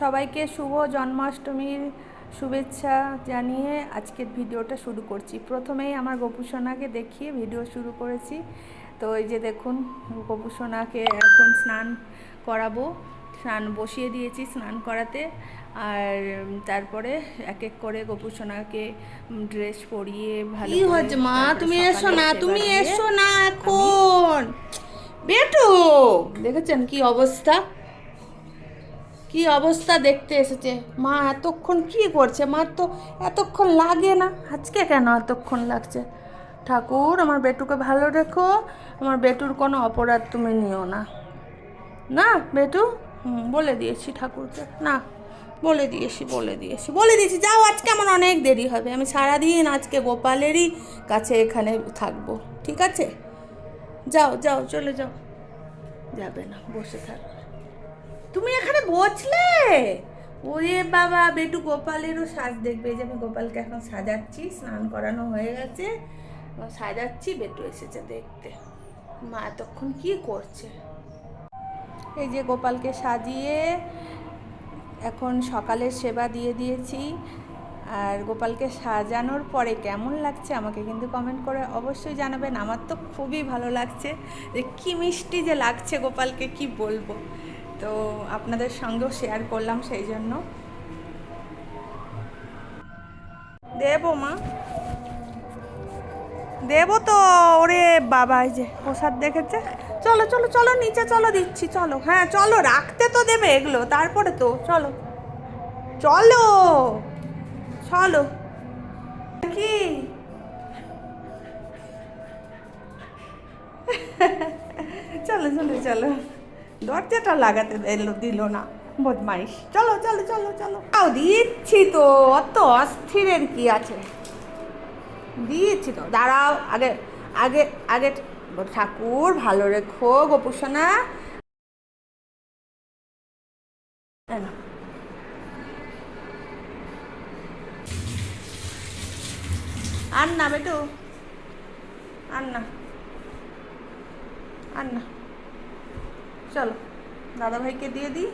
সবাইকে শুভ জন্মাষ্টমীর শুভেচ্ছা জানিয়ে আজকের ভিডিওটা শুরু করছি। প্রথমেই আমার গোপুসোনাকে দেখিয়ে ভিডিও শুরু করেছি। তো এই যে দেখুন গোপুসোনাকে এখন স্নান করাবো। স্নান বসিয়ে দিয়েছি স্নান করাতে। আর তারপরে এক এক করে গোপুসোনাকে ড্রেস পরিয়ে ভালো কি হচ্ছে মা? তুমি এসো না তুমি এসো না এখন। বেটু দেখেছেন কি অবস্থা? কি অবস্থা দেখতে এসেছে? মা এতক্ষণ কি করছে? মার তো এতক্ষণ লাগে না। আজকে কেন এতক্ষণ লাগছে? ঠাকুর, আমার বেটুকে ভালো রেখো। আমার বেটুর কোনো অপরাধ তুমি নিও না। না, বেটু? বলে দিয়েছি ঠাকুরকে। না, বলে দিয়েছি বলে দিয়েছি বলে দিয়েছি। যাও, আজকে আমার অনেক দেরি হবে। আমি সারাদিন আজকে গোপালেরই কাছে এখানে থাকব। ঠিক আছে? যাও যাও, চলে যাও। যাবে না, বসে থাকবে তুমি এখানে বসলে? ওরে বাবা, বেটু গোপালেরও সাজ দেখবে। যে আমি গোপালকে এখন সাজাচ্ছি, স্নান করানো হয়ে গেছে। সাজাচ্ছি, বেটু এসেছে দেখতে। মা এতক্ষণ কি করছে? এই যে গোপালকে সাজিয়ে এখন সকালের সেবা দিয়ে দিয়েছি। আর গোপালকে সাজানোর পরে কেমন লাগছে আমাকে কিন্তু কমেন্ট করে অবশ্যই জানাবেন। আমার তো খুবই ভালো লাগছে। যে কী মিষ্টি যে লাগছে গোপালকে, কি বলব? তো আপনাদের সঙ্গেও শেয়ার করলাম সেই জন্য। দেবো মা। দেবো তো, ওরে বাবা, এই যে প্রসাদ দেখেছে। চলো চলো চলো, নিচে চলো, দিচ্ছি, চলো। হ্যাঁ চলো, রাখতে তো দেবে এগুলো, তারপরে তো, চলো। চলো চলো। কি? চলো চলো চলো। দরজাটা লাগাতে দিল দিল না। বদমাইশ। চলো চলো চলো চলো। আও, দিচ্ছি তো, অত অস্থিরের কি আছে? দিয়েছি তো, দাঁড়াও, আগে আগে আগে ঠাকুর, ভালো রেখো, গোপুসোনা। আর না বেটু। আর না আর না চলো দাদা ভাইকে দিয়ে দিই।